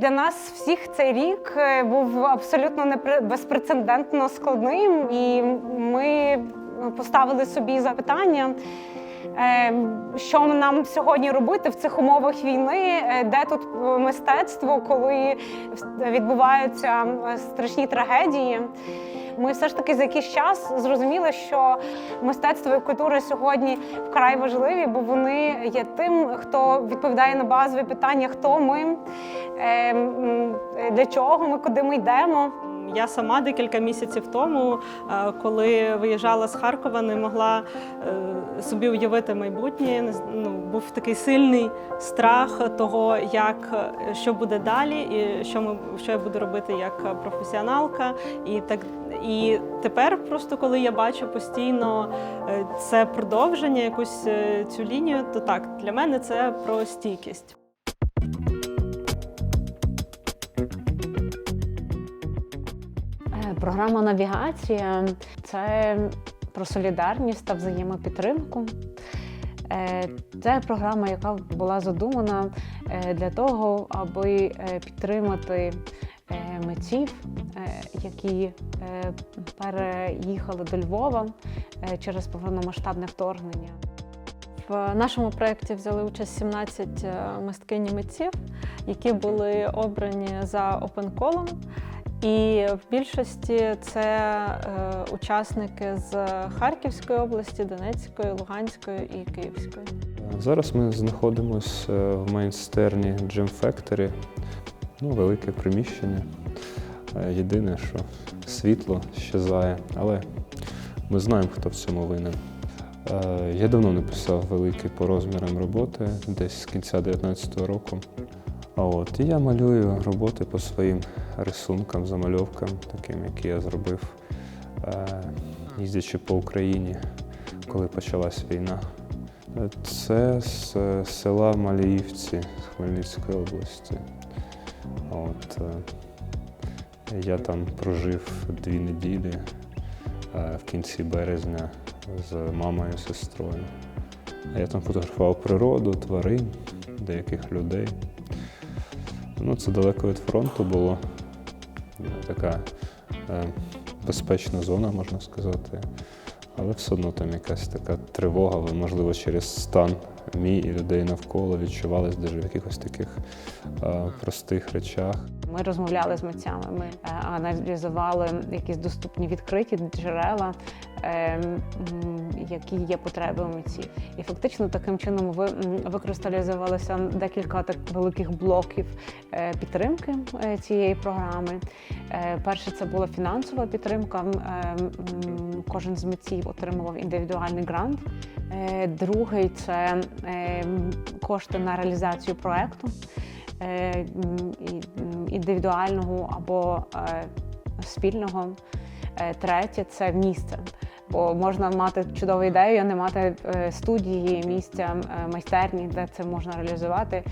Для нас всіх цей рік е, був абсолютно непри- безпрецедентно складним, і ми поставили собі запитання, е, що нам сьогодні робити в цих умовах війни, е, де тут мистецтво, коли відбуваються страшні трагедії. Ми все ж таки за якийсь час зрозуміли, що мистецтво і культура сьогодні вкрай важливі, бо вони є тим, хто відповідає на базові питання, хто ми, для чого ми, куди ми йдемо. Я сама декілька місяців тому, е, коли виїжджала з Харкова, не могла е, собі уявити майбутнє. Ну, був такий сильний страх того, як е, що буде далі, і що ми що я буду робити як професіоналка. І так і тепер, просто коли я бачу постійно е, це продовження, якусь е, цю лінію, то так для мене це про стійкість. Програма навігація це про солідарність та взаємопідтримку. Е, Це програма, яка була задумана е, для того, аби е, підтримати митців, які переїхали до Львова через повномасштабне вторгнення. В нашому проєкті взяли участь 17 е, мисткинь митців, які були обрані за опенколом. І в більшості це е, учасники з Харківської області, Донецької, Луганської і Київської. Зараз ми знаходимося в майстерні Gym Factory. Ну, велике приміщення. Е, Єдине, що світло щезає, але ми знаємо, хто в цьому винен. Е, Я давно не писав великі по розмірам роботи, десь з кінця 19-го року. От, і я малюю роботи по своїм рисункам, замальовкам, таким, які я зробив, е, їздячи по Україні, коли почалась війна. Е, Це з села Маліївці з Хмельницької області. От, е, я там прожив дві неділі в кінці березня з мамою і сестрою. Я там фотографував природу, тварин, деяких людей. Ну, це далеко від фронту було. Е, Така е, безпечна зона, можна сказати. Але все одно там якась така тривога, можливо, через стан мій і людей навколо відчувалась навіть в якихось таких е, простих речах. Ми розмовляли з митцями, ми е, аналізували якісь доступні відкриті джерела, е, які є потреби у митців. І фактично таким чином ви- м, викристалізувалося декілька так великих блоків е, підтримки е, цієї програми. Е, Перше це була фінансова підтримка. е, Кожен з митців отримував індивідуальний грант. Е, Другий це е, кошти на реалізацію проекту е, індивідуального або спільного. Третє це місце. Бо можна мати чудову ідею, а не мати студії, місця, майстерні, де це можна реалізувати.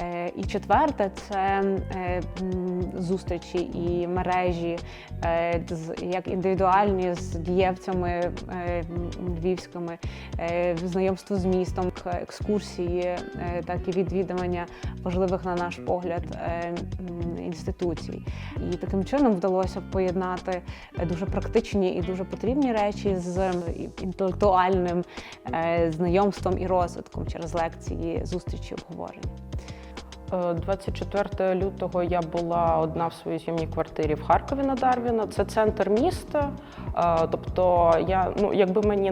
Е, І четверте це е, зустрічі і мережі, е, як індивідуальні з дієвцями львівськими, знайомство з містом, екскурсії, так і відвідування важливих на наш погляд інституцій. І таким чином вдалося поєднати дуже практичні і дуже потрібні речі з інтелектуальним знайомством і розвитком через лекції, зустрічі, обговорення. Е, 24 лютого я була одна в своїй зйомній квартирі в Харкові на Дарвіна. Це центр міста. Е, Тобто, я ну якби мені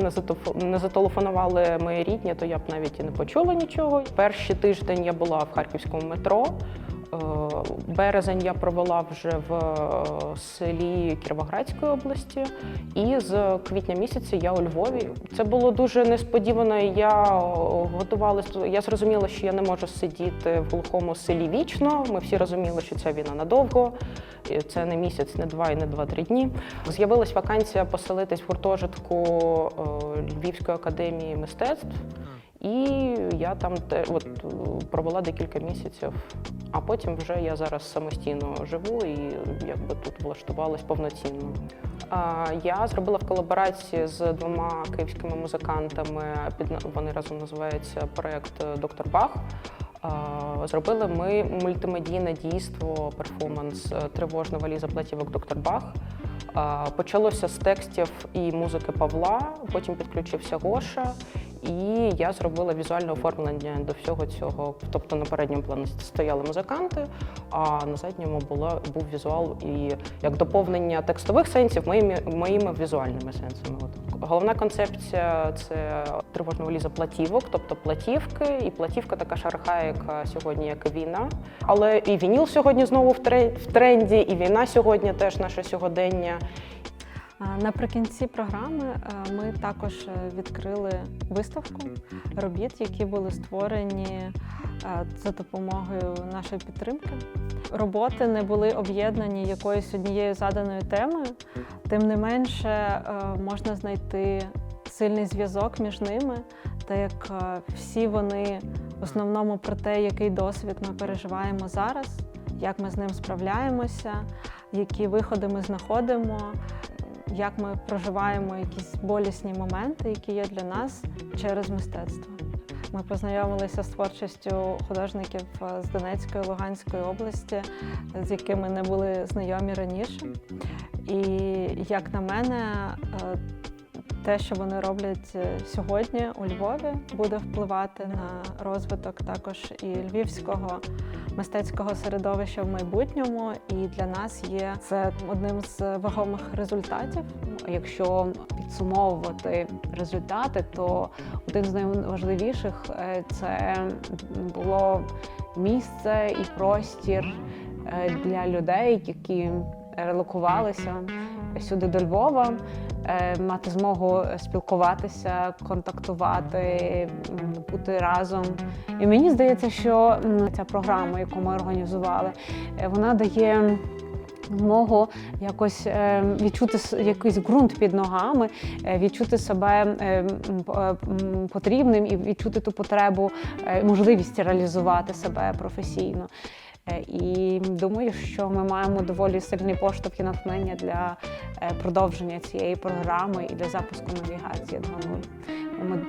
не зателефонували мої рідні, то я б навіть і не почула нічого. Перший тиждень я була в харківському метро. Е, Березень я провела вже в е, селі Кіровоградської області, і з квітня місяця я у Львові. Це було дуже несподівано. Я готувалася. Я зрозуміла, що я не можу сидіти в глухому селі вічно. Ми всі розуміли, що ця війна надовго. Це не місяць, не два і не два-три дні. З'явилась вакансія поселитись в гуртожитку е, Львівської академії мистецтв. І я там те, от, провела декілька місяців, а потім вже я зараз самостійно живу і якби тут влаштувалась повноцінно. Я зробила в колаборації з двома київськими музикантами. Під вони разом називаються проект Доктор Бах. Зробили ми мультимедійне дійство, перформанс тривожна валіза платівок доктор Бах. Почалося з текстів і музики Павла, потім підключився Гоша, і я зробила візуальне оформлення до всього цього. Тобто на передньому плані стояли музиканти, а на задньому була, був візуал і як доповнення текстових сенсів моїми, моїми візуальними сенсами. От. Головна концепція це тривожна валіза платівок, тобто платівки, і платівка така ж архаїка сьогодні, як і війна. Але і вініл сьогодні знову в тренді, і війна сьогодні теж наше сьогодення. Наприкінці програми е, ми також е, відкрили виставку робіт, які були створені е, за допомогою нашої підтримки. Роботи не були об'єднані якоюсь однією заданою темою, тим не менше можна знайти сильний зв'язок між ними, так як всі вони в основному про те, який досвід ми переживаємо зараз, як ми з ним справляємося, які виходи ми знаходимо, як ми проживаємо якісь болісні моменти, які є для нас через мистецтво. Ми познайомилися з творчістю художників е, з Донецької, Луганської області, з якими не були знайомі раніше. І як на мене, е, те, що вони роблять е, сьогодні у Львові, буде впливати на розвиток також і львівського мистецького середовища в майбутньому. І для нас є це одним з вагомих результатів. Якщо підсумовувати результати, то один з найважливіших е, це було місце і простір е, для людей, які релокувалися сюди до Львова, е, мати змогу спілкуватися, контактувати, бути разом. І мені здається, що ця програма, яку ми організували, е, вона дає змогу якось е, відчути якийсь ґрунт під ногами, відчути себе потрібним і відчути ту потребу, можливість реалізувати себе професійно. Е, І думаю, що ми маємо доволі поштовх і натхнення для е, продовження цієї програми і для запуску навігації 2.0. Ми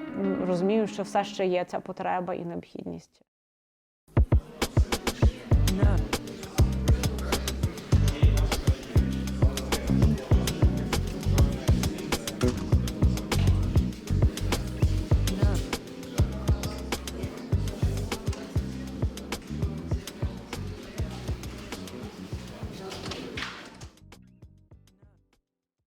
розуміємо, що все ще є ця потреба і необхідність.